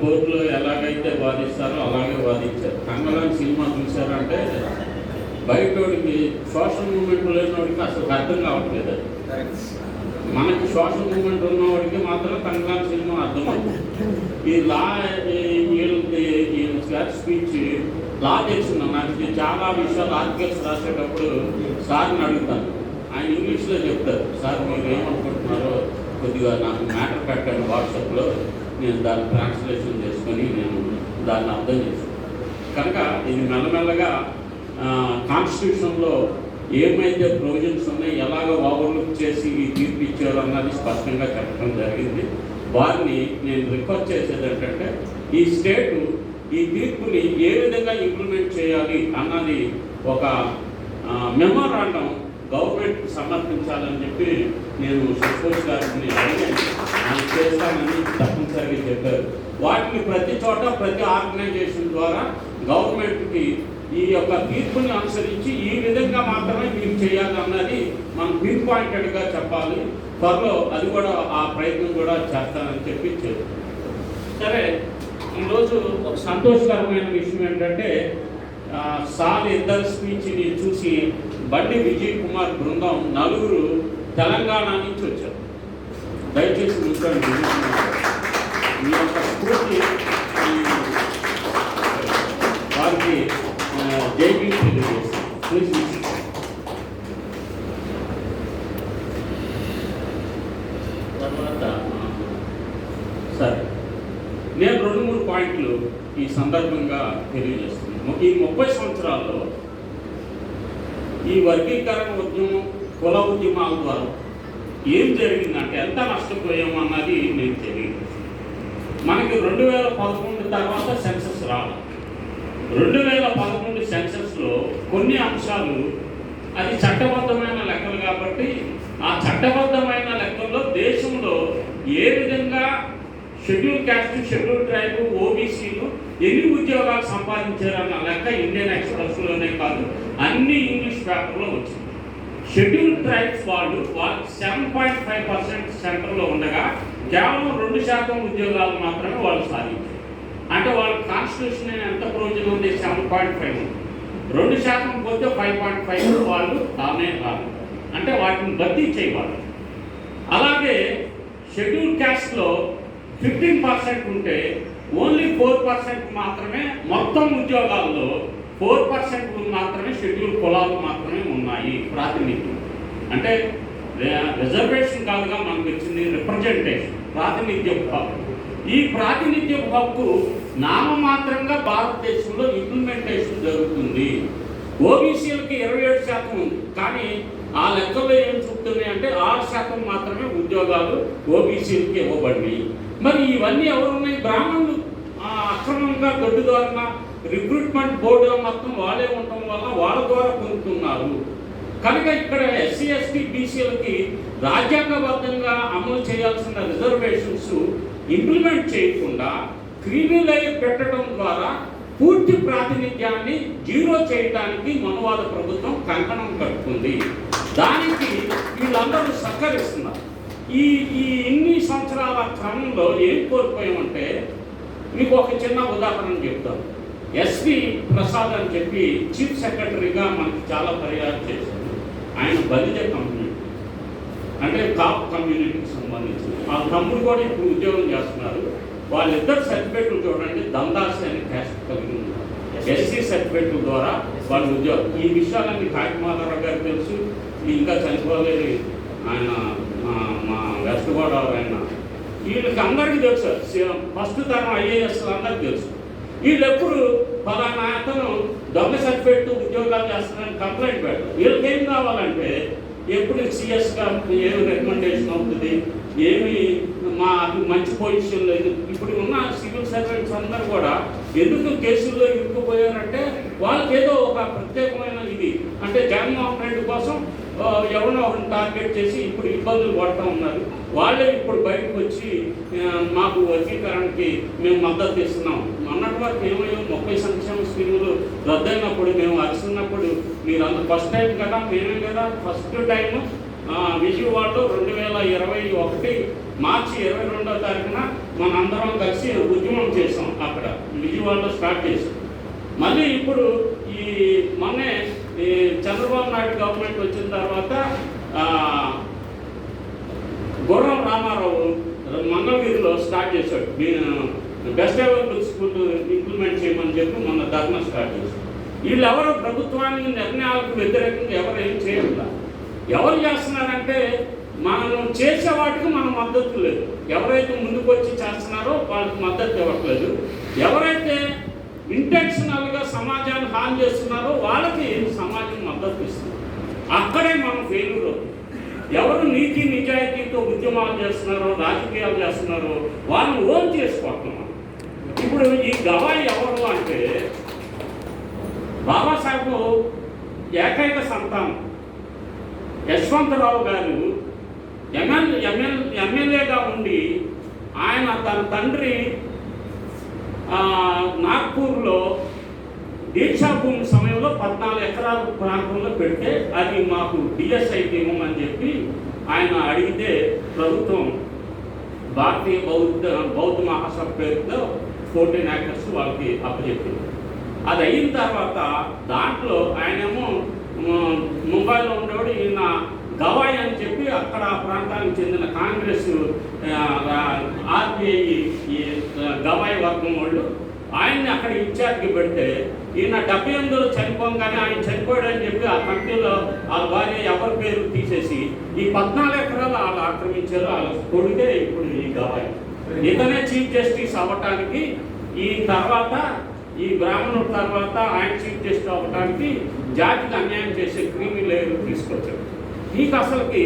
కోర్టులో ఎలాగైతే వాదిస్తారో అలాగే వాదించారు. కంగళాన్ని సినిమా చూశారంటే బయటోడికి సోషల్ మూమెంట్ లేనివాడికి అసలు అర్థం కావట్లేదు అది. మనకి సోషల్ మూమెంట్ ఉన్నవాడికి మాత్రం కంగళాన్ని సినిమా అర్థమవుతుంది ఈ లా ఈ స్పీచ్ లా తెలుసున్నా నాకు. చాలా విషయాలు ఆర్టికల్స్ రాసేటప్పుడు సార్ని అడుగుతాను. ఆయన ఇంగ్లీష్లో చెప్తారు. సార్ మీరు ఏమనుకుంటున్నారో కొద్దిగా నాకు మ్యాటర్ పెట్టండి వాట్సాప్లో. నేను దాన్ని ట్రాన్స్లేషన్ చేసుకొని నేను దాన్ని అర్థం చేసుకుంటాను కనుక ఇది మెల్లమెల్లగా కాన్స్టిట్యూషన్లో ఏమైతే ప్రొవిజన్స్ ఉన్నాయో ఎలాగ ఓవర్లుక్ చేసి ఈ తీర్పు ఇచ్చారు అన్నది స్పష్టంగా చెప్పడం జరిగింది. వారిని నేను రిక్వెస్ట్ చేసేది ఏంటంటే ఈ స్టేటు ఈ తీర్పుని ఏ విధంగా ఇంప్లిమెంట్ చేయాలి అన్నది ఒక మెమోరాండం గవర్నమెంట్ సమర్పించాలని చెప్పి నేను సంతోష్ గారిని అడిగాను ఆయన తప్పనిసరిగా చెప్పారు. వాటిని ప్రతి చోట ప్రతి ఆర్గనైజేషన్ ద్వారా గవర్నమెంట్కి ఈ యొక్క తీర్పుని అనుసరించి ఈ విధంగా మాత్రమే మీరు చేయాలన్నది మనం పిన్ పాయింటెడ్గా చెప్పాలి. త్వరలో అది కూడా ఆ ప్రయత్నం కూడా చేస్తానని చెప్పి చెప్తాను సరే ఈరోజు ఒక సంతోషకరమైన విషయం ఏంటంటే సార్ ఇద్దరు స్పీచ్ని చూసి బండి విజయ్ కుమార్ బృందం నలుగురు తెలంగాణ నుంచి వచ్చారు. దయచేసి కూర్చోండి మీ యొక్క స్ఫూర్తి వారికి జైబీ తెలియజేస్తాం తర్వాత సరే నేను రెండు మూడు పాయింట్లు ఈ సందర్భంగా తెలియజేస్తున్నాను. ఈ ముప్పై సంవత్సరాల్లో ఈ వర్గీకరణ ఉద్యమం కుల ఉద్యమాల ద్వారా. ఏం జరిగిందంటే ఎంత నష్టపోయాము అన్నది మీకు తెలియదు. మనకి రెండు వేల పదకొండు తర్వాత సెన్సస్ రావాలి. రెండు వేల పదకొండు సెన్సస్లో కొన్ని అంశాలు అది చట్టబద్ధమైన లెక్కలు కాబట్టి ఆ చట్టబద్ధమైన లెక్కల్లో దేశంలో ఏ విధంగా షెడ్యూల్ క్యాస్ట్ షెడ్యూల్ ట్రైబ్ ఎన్ని ఉద్యోగాలు సంపాదించారన్న లెక్క ఇండియన్ ఎక్స్ప్రెస్లోనే కాదు అన్ని ఇంగ్లీష్ పేపర్లో వచ్చింది షెడ్యూల్ ట్రైబ్స్ వాళ్ళు వాళ్ళు సెవెన్ పాయింట్ ఫైవ్ పర్సెంట్ సెంటర్లో ఉండగా కేవలం రెండు శాతం ఉద్యోగాలు మాత్రమే వాళ్ళు సాధించారు. అంటే వాళ్ళ కాన్స్టిట్యూషన్ ఎంత ప్రయోజనం ఉంది? సెవెన్ పాయింట్ ఫైవ్ రెండు శాతం పోతే ఫైవ్ పాయింట్ ఫైవ్ వాళ్ళు రానే రాదు. అంటే వాటిని భర్తీ చేయవాలి అలాగే షెడ్యూల్ క్యాస్ట్లో ఫిఫ్టీన్ పర్సెంట్ ఉంటే ఓన్లీ ఫోర్ పర్సెంట్ మాత్రమే మొత్తం ఉద్యోగాల్లో ఫోర్ పర్సెంట్ మాత్రమే షెడ్యూల్ కులాలు మాత్రమే ఉన్నాయి ప్రాతినిధ్యం. అంటే రిజర్వేషన్ కాదుగా మనకు వచ్చింది రిప్రజెంటేషన్ ప్రాతినిధ్య హక్కు. ఈ ప్రాతినిధ్యం హక్కు నామమాత్రంగా భారతదేశంలో ఇంప్లిమెంటేషన్ జరుగుతుంది. ఓబీసీలకి ఇరవై ఏడు శాతం ఉంది. కానీ ఆ లెక్కలో ఏం చూపుతున్నాయి అంటే ఆరు శాతం మాత్రమే ఉద్యోగాలు ఓబీసీలకి ఇవ్వబడినాయి. మరి ఇవన్నీ ఎవరున్నాయి? బ్రాహ్మణులు ఆ, అక్రమంగా దొడ్డు ద్వారా రిక్రూట్మెంట్ బోర్డు మొత్తం వాళ్ళే ఉండటం వల్ల వాళ్ళ ద్వారా పొందుతున్నారు. కనుక ఇక్కడ ఎస్సీ ఎస్టీ బీసీలకి రాజ్యాంగబద్ధంగా అమలు చేయాల్సిన రిజర్వేషన్స్ ఇంప్లిమెంట్ చేయకుండా క్రీమీ లేయర్ పెట్టడం ద్వారా పూర్తి ప్రాతినిధ్యాన్ని జీరో చేయడానికి మనవాద ప్రభుత్వం కంకణం కట్టుకుంది దానికి వీళ్ళందరూ సహకరిస్తున్నారు. ఈ ఈ ఇన్ని సంవత్సరాల క్రమంలో ఏం కోల్పోయామంటే మీకు ఒక చిన్న ఉదాహరణ చెప్తాను. ఎస్పి ప్రసాద్ అని చెప్పి చీఫ్ సెక్రటరీగా మనకి చాలా పర్యాలు చేశారు. ఆయన బలిజ కంపెనీ. అంటే కాప్ కమ్యూనిటీకి సంబంధించి ఆ తమ్ముడు కూడా ఇప్పుడు ఉద్యోగం చేస్తున్నారు. వాళ్ళిద్దరు సర్టిఫికేట్లు చూడండి దందాసి అని క్యాస్ట్ కలిగి ఉన్నారు. ఎస్సీ సర్టిఫికేట్ల ద్వారా వాళ్ళ ఉద్యోగం. ఈ విషయాలన్నీ కాకిమాధవరావు గారికి తెలుసు. ఇంకా చనిపోలేదు. ఆయన మా- మా వెస్ట్ గోదావరి ఆయన వీళ్ళకి అందరికీ తెలుసు ఫస్ట్ తరం ఐఏఎస్ అందరికీ తెలుసు. వీళ్ళు ఎప్పుడు ఫలానా అతను దొంగ సర్టిఫికేట్ ఉద్యోగాలు చేస్తున్నారని కంప్లైంట్ పెట్టారు వీళ్ళకి ఏం కావాలంటే ఎప్పుడు సిఎస్గా ఏమి రికమెండేషన్ అవుతుంది? ఏమి మా మంచి పొజిషన్ లేదు ఇప్పుడు ఉన్న సివిల్ సర్వెంట్స్ అందరూ కూడా ఎందుకు కేసుల్లో ఇరుక్కుపోయారంటే వాళ్ళకి ఏదో ఒక ప్రత్యేకమైన ఇది. అంటే జగన్మోహన్ రెడ్డి కోసం ఎవరినో ఒకరిని టార్గెట్ చేసి ఇప్పుడు ఇబ్బందులు పడుతూ ఉన్నారు. వాళ్ళే ఇప్పుడు బయటకు వచ్చి మాకు వర్గీకరణకి మేము మద్దతు ఇస్తున్నాం. మొన్నటి వరకు ఏమయ్యో ముప్పై సంక్షేమ స్కీములు రద్దయినప్పుడు మేము అరుస్తున్నప్పుడు మీరు అంత ఫస్ట్ టైం కదా మేమే కదా? ఫస్ట్ టైం విజయవాడలో రెండు వేల ఇరవై ఒకటి మార్చి ఇరవై రెండో తారీఖున మనందరం కలిసి ఉద్యమం చేసాం అక్కడ. విజయవాడలో స్టార్ట్ చేసాం మళ్ళీ ఇప్పుడు ఈ మొన్నే ఈ చంద్రబాబు నాయుడు గవర్నమెంట్ వచ్చిన తర్వాత గుర్రం రామారావు మంగళగిరిలో స్టార్ట్ చేశాడు. బెస్ట్ అవైలబుల్ స్కూల్ ఇంప్లిమెంట్ చేయమని చెప్పి మొన్న ధర్నా స్టార్ట్ చేశాడు. వీళ్ళెవరు ప్రభుత్వానికి నిర్ణయాలకు వ్యతిరేకంగా ఎవరు ఏం చేయట్లా? ఎవరు చేస్తున్నారంటే మనం చేసే వాటికి మన మద్దతు లేదు. ఎవరైతే ముందుకు వచ్చి చేస్తున్నారో వాళ్ళకి మద్దతు ఇవ్వట్లేదు. ఎవరైతే ఇంటెన్షనల్ సమాజాన్ని హాని చేస్తున్నారో వాళ్ళకి సమాజం మద్దతు ఇస్తుంది. అక్కడే మనం ఫెయిల్యూర్ ఎవరు నీతి నిజాయితీతో ఉద్యమాలు చేస్తున్నారో రాజకీయాలు చేస్తున్నారో వాళ్ళని ఓన్ చేసుకోవట్లేదు ఇప్పుడు ఈ గవాయి ఎవరు అంటే బాబాసాహెబ్ ఏకైక సంతానం. యశ్వంతరావు గారు ఎమ్మెల్యే ఎంఎల్ ఎమ్మెల్యేగా ఉండి ఆయన తన తండ్రి నాగ్పూర్లో దీక్షా భూమి సమయంలో పద్నాలుగు ఎకరాల ప్రాంతంలో పెడితే అది మాకు డిఎస్ఐకి ఇవ్వమని చెప్పి ఆయన అడిగితే ప్రభుత్వం భారతీయ బౌద్ధ బౌద్ధ మహాసభ పేరుతో ఫోర్టీన్ యాక్టర్స్ వాళ్ళకి అప్పచెప్పింది. అది అయిన తర్వాత దాంట్లో ఆయనేమో ముంబైలో ఉండేవాడు ఈయన గవాయి అని చెప్పి అక్కడ ఆ ప్రాంతానికి చెందిన కాంగ్రెస్ ఆర్బీఐ ఈ గవాయి వర్గం వాళ్ళు ఆయన్ని అక్కడ ఇన్ఛార్జ్కి పెడితే ఈయన డెబ్బై ఎనిమిదిలో చనిపోగానే ఆయన చనిపోయాడని చెప్పి ఆ కంపెనీలో వాళ్ళ భార్య ఎవరి పేరు తీసేసి ఈ పద్నాలుగు ఎకరాలు వాళ్ళు ఆక్రమించారు వాళ్ళ కొడుకే ఇప్పుడు ఈ గవాయి. ఇతనే చీఫ్ జస్టిస్ అవ్వటానికి ఈ తర్వాత ఈ బ్రాహ్మణుడు తర్వాత ఆయన చీఫ్ జస్టిస్ అవ్వటానికి జాతికి అన్యాయం చేసే క్రీమీ లేయర్ తీసుకొచ్చాడు. నీకు అసలుకి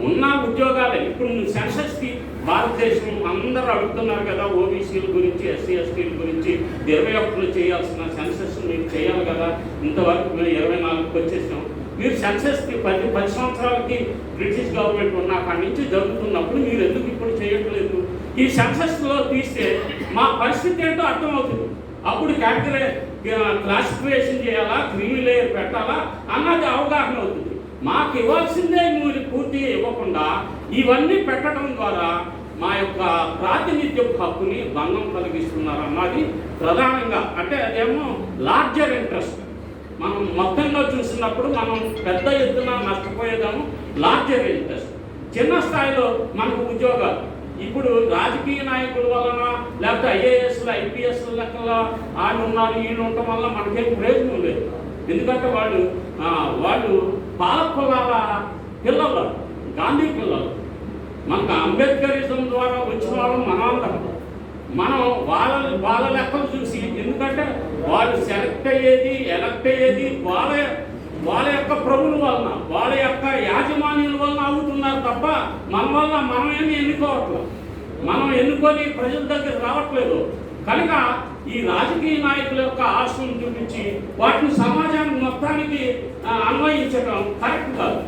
ఉన్న ఉద్యోగాలే. ఇప్పుడు నువ్వు సెన్సస్కి భారతదేశం అందరూ అడుగుతున్నారు కదా ఓబీసీల గురించి ఎస్సీ ఎస్టీల గురించి. ఇరవై ఒకటిలో చేయాల్సిన సెన్సెస్ మీరు చేయాలి కదా. ఇంతవరకు మేము ఇరవై నాలుగుకి వచ్చేసాం. మీరు సెన్సెస్కి పది పది సంవత్సరాలకి బ్రిటిష్ గవర్నమెంట్ ఉన్న అక్కడి నుంచి జరుగుతున్నప్పుడు మీరు ఎందుకు ఇప్పుడు చేయట్లేదు? ఈ సెన్సెస్లో తీస్తే మా పరిస్థితి ఏంటో అర్థమవుతుంది. అప్పుడు కేటగిరీ క్లాసిఫికేషన్ చేయాలా? క్రీమీ లేయర్ పెట్టాలా? అన్నది అవగాహన అవుతుంది. మాకు ఇవ్వాల్సిందే మీరు పూర్తిగా ఇవ్వకుండా ఇవన్నీ పెట్టడం ద్వారా మా యొక్క ప్రాతినిధ్యం హక్కుని భంగం కలిగిస్తున్నారు అన్నది ప్రధానంగా. అంటే అదేమో లార్జర్ ఇంట్రెస్ట్ మనం మొత్తంగా చూసినప్పుడు మనం పెద్ద ఎత్తున నష్టపోయేదాము లార్జర్ ఇంట్రెస్ట్ చిన్న స్థాయిలో మనకు ఉద్యోగాలు. ఇప్పుడు రాజకీయ నాయకుల వలన లేకపోతే ఐఏఎస్లు ఐపీఎస్ లెక్కల వాళ్ళు ఉన్నారు వీళ్ళు ఉండటం వల్ల మనకేం ప్రయోజనం లేదు. ఎందుకంటే వాళ్ళు వాళ్ళు పాలకులాల పిల్లలు గాంధీ పిల్లలు. మనకు అంబేద్కరిజం ద్వారా వచ్చిన వాళ్ళు మనందరం మనం వాళ్ళ వాళ్ళ లెక్కలు చూసి ఎందుకంటే వాళ్ళు సెలెక్ట్ అయ్యేది ఎలక్ట్ అయ్యేది వాళ్ళ వాళ్ళ యొక్క ప్రభుల వలన వాళ్ళ యొక్క యాజమాన్యుల వలన అవుతున్నారు తప్ప మన వల్ల మనం ఏమి ఎన్నుకోవట్లేదు. మనం ఎన్నుకొని ప్రజల దగ్గర రావట్లేదు. కనుక ఈ రాజకీయ నాయకుల యొక్క ఆశను చూపించి వాటిని సమాజానికి మొత్తానికి అన్వయించడం కరెక్ట్ కాదు.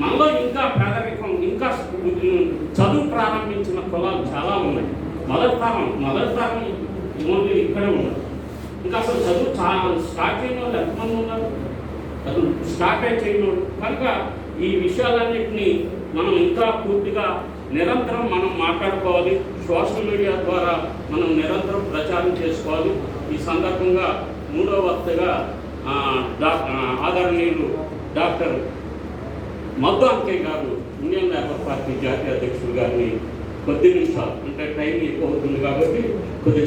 మనలో ఇంకా పేదరికం ఇంకా చదువు ప్రారంభించిన కులాలు చాలా ఉన్నాయి. మొదటి తరం మొదటి తరం ఓన్లీ ఇక్కడే ఉన్నారు. ఇంకా అసలు చదువు చాలా స్టార్ట్ అయిన వాళ్ళు ఎంతమంది ఉన్నారు? అసలు స్టార్ట్ అయి చేయడం కనుక ఈ విషయాలన్నింటినీ మనం ఇంకా పూర్తిగా నిరంతరం మనం మాట్లాడుకోవాలి. సోషల్ మీడియా ద్వారా మనం నిరంతరం ప్రచారం చేసుకోవాలి. ఈ సందర్భంగా మూడో వక్తగా ఆదరణీయులు డాక్టర్ మద్దు అంకయ్య గారు ఇండియన్ లేబర్ పార్టీ జాతీయ అధ్యక్షులు గారిని కొద్ది నిమిషాలు అంటే టైం ఎక్కువ అవుతుంది కాబట్టి కొద్ది